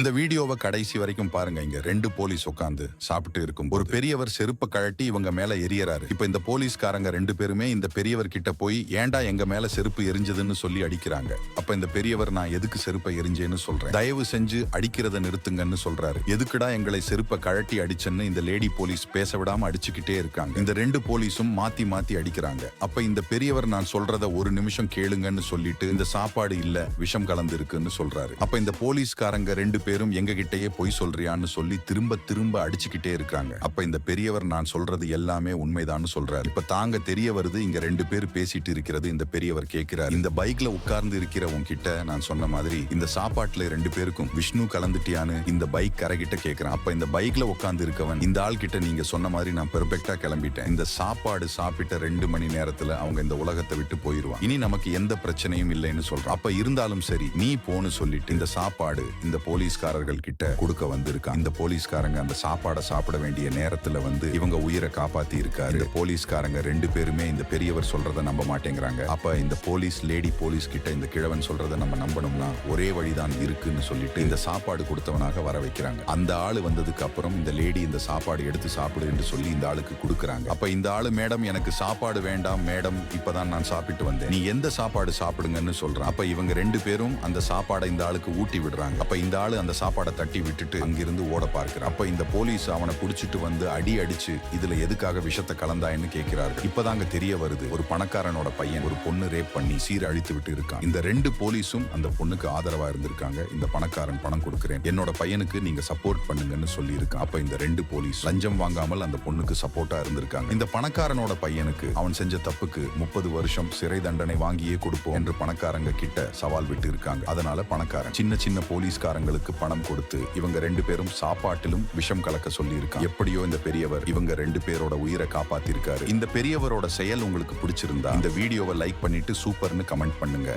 இந்த வீடியோவை கடைசி வரைக்கும் பாருங்க. இங்க ரெண்டு போலீஸ் உட்காந்து சாப்பிட்டு இருக்கும் ஒரு பெரியவர் செருப்பை கழட்டி இவங்க மேல எரியறாரு. இப்ப இந்த போலீஸ்காரங்க ரெண்டு பேருமே இந்த பெரியவர் கிட்ட போய் ஏன்டா எங்க மேல செருப்பு எரிஞ்சதுன்னு சொல்லி அடிக்கிறாங்க. அப்ப இந்த பெரியவர் நான் எதுக்கு செருப்பை எரிஞ்சேன்னு சொல்றேன். தயவு செஞ்சு அடிக்கிறத நிறுத்துங்கன்னு சொல்றாரு. எதுக்குடா எங்களை செருப்பை கழட்டி அடிச்சேன்னு இந்த லேடி போலீஸ் பேச விடாம அடிச்சுக்கிட்டே இருக்காங்க. இந்த ரெண்டு போலீஸும் மாத்தி மாத்தி அடிக்கிறாங்க. அப்ப இந்த பெரியவர் நான் சொல்றத ஒரு நிமிஷம் கேளுங்கன்னு சொல்லிட்டு இந்த சாப்பாடு இல்ல விஷம் கலந்து இருக்குன்னு சொல்றாரு. அப்ப இந்த போலீஸ்காரங்க ரெண்டு பேரும் எங்க கிட்டயே பொய் சொல்றியான்னு சொல்லி திரும்ப திரும்ப அடிச்சுக்கிட்டே இருக்காங்க. அப்ப இந்த பெரியவர் நான் சொல்றது எல்லாமே உண்மைதான்னு சொல்றாரு. இப்ப தாங்க தெரிய வருது இங்க ரெண்டு பேர் பேசிட்டு இருக்கிறது இந்த பெரியவர் கேட்கிறார் இந்த பைக்ல உட்கார்ந்து இருக்கிற உன்கிட்ட நான் சொன்ன மாதிரி இந்த சாப்பாட்டுல ரெண்டு பேருக்கும் விஷ்ணு கலந்துட்டியான்னு இந்த பைக் கரைகிட்ட கேக்குறான். அப்ப இந்த பைக்ல உட்கார்ந்து இருக்கவன் இந்த ஆள் கிட்ட நீங்க சொன்ன மாதிரி நான் பெர்ஃபெக்டா கிளம்பிட்டேன். இந்த சாப்பாடு சாப்பிட்ட ரெண்டு மணி நேரத்துல அவங்க இந்த உலகத்தை விட்டு போயிருவான். இனி நமக்கு எந்த பிரச்சனையும் இல்லைன்னு சொல்றான். அப்ப இருந்தாலும் சரி நீ போன்னு சொல்லிட்டு இந்த சாப்பாடு இந்த போலீஸ்காரர்கள் கிட்ட கொடுக்க வந்திருக்கான் இந்த போலீஸ்காரங்க அந்த சாப்பாடை சாப்பிட வேண்டிய நேரத்துல வந்து இவங்க உயிரை காப்பாத்தி இருக்காரு. இந்த போலீஸ்காரங்க ரெண்டு பேருமே இந்த பெரியவர் சொல்றதை நம்ப மாட்டேங்கிறாங்க. அப்ப இந்த போலீஸ் லேடி போலீஸ் கிட்ட இந்த கிழவன் சொல்றதை நம்ம நம்பணும்னா ஒரே வழிதான் இருக்குன்னு சொல்லிட்டு இந்த சாப்பாடு கொடுத்தவனாக வர வைக்கிறாங்க. அந்த ஆளு வந்ததுக்கு அப்புறம் இந்த லேடி இந்த சாப்பாடு எடுத்து சாப்பிடு என்று சொல்லி இந்த ஆளுக்கு கொடுக்குறாங்க. அப்ப இந்த ஆளு மேடம் எனக்கு சாப்பாடு வேண்டாம் மேடம் இப்பதான் நான் சாப்பிட்டு வந்தேன். நீ எந்த சாப்பாடு சாப்பிடுங்கன்னு சொல்றான். அப்ப இவங்க ரெண்டு பேரும் அந்த சாப்பாடை இந்த ஆளுக்கு ஊட்டி விடுறாங்க. அப்ப இந்த ஆளு அந்த சாப்பாடை தட்டி விட்டுட்டு அங்கிருந்து ஓட பார்க்கிறான் அப்ப இந்த போலீஸ் அவனை புடிச்சிட்டு வந்து அடி அடிச்சு இதுல எதுக்காக விஷத்தை கலந்தாயின்னு கேட்கிறாரு இப்பதாங்க தெரிய வருது ஒரு பணக்காரனோட பையன் ஒரு பொண்ணு ரேப் பண்ணி சீர அழித்து விட்டு இருக்கான். இந்த ரெண்டு போலீஸும் அந்த பொண்ணுக்கு ஆதரவா இருந்திருக்காங்க. இந்த பணக்காரன் பணம் கொடுக்கிறேன். என்னோட பையனுக்கு நீங்க சப்போர்ட் பண்ணுங்கன்னு சொல்லி இருக்கான் அப்ப இந்த ரெண்டு போலீஸ் லஞ்சம் வாங்காமல் அந்த பொண்ணுக்கு சப்போர்ட்டா இருந்திருக்காங்க. இந்த பணக்காரனோட பையனுக்கு அவன் செஞ்ச தப்புக்கு முப்பது வருஷம் சிறை தண்டனை வாங்கியே கொடுப்போம் என்று பணக்காரங்க கிட்ட சவால் விட்டு இருக்காங்க. அதனால பணக்காரன் சின்ன சின்ன போலீஸ்காரங்களுக்கு பணம் கொடுத்து இவங்க ரெண்டு பேரும் சாப்பாட்டிலும் விஷம் கலக்க சொல்லி இருக்காங்க எப்படியோ இந்த பெரியவர் இவங்க ரெண்டு பேரோட உயிரை காப்பாத்திருக்காரு. இந்த பெரியவரோட செயல் உங்களுக்கு பிடிச்சிருந்தா இந்த வீடியோவை லைக் பண்ணிட்டு சூப்பர்னு கமெண்ட் பண்ணுங்க.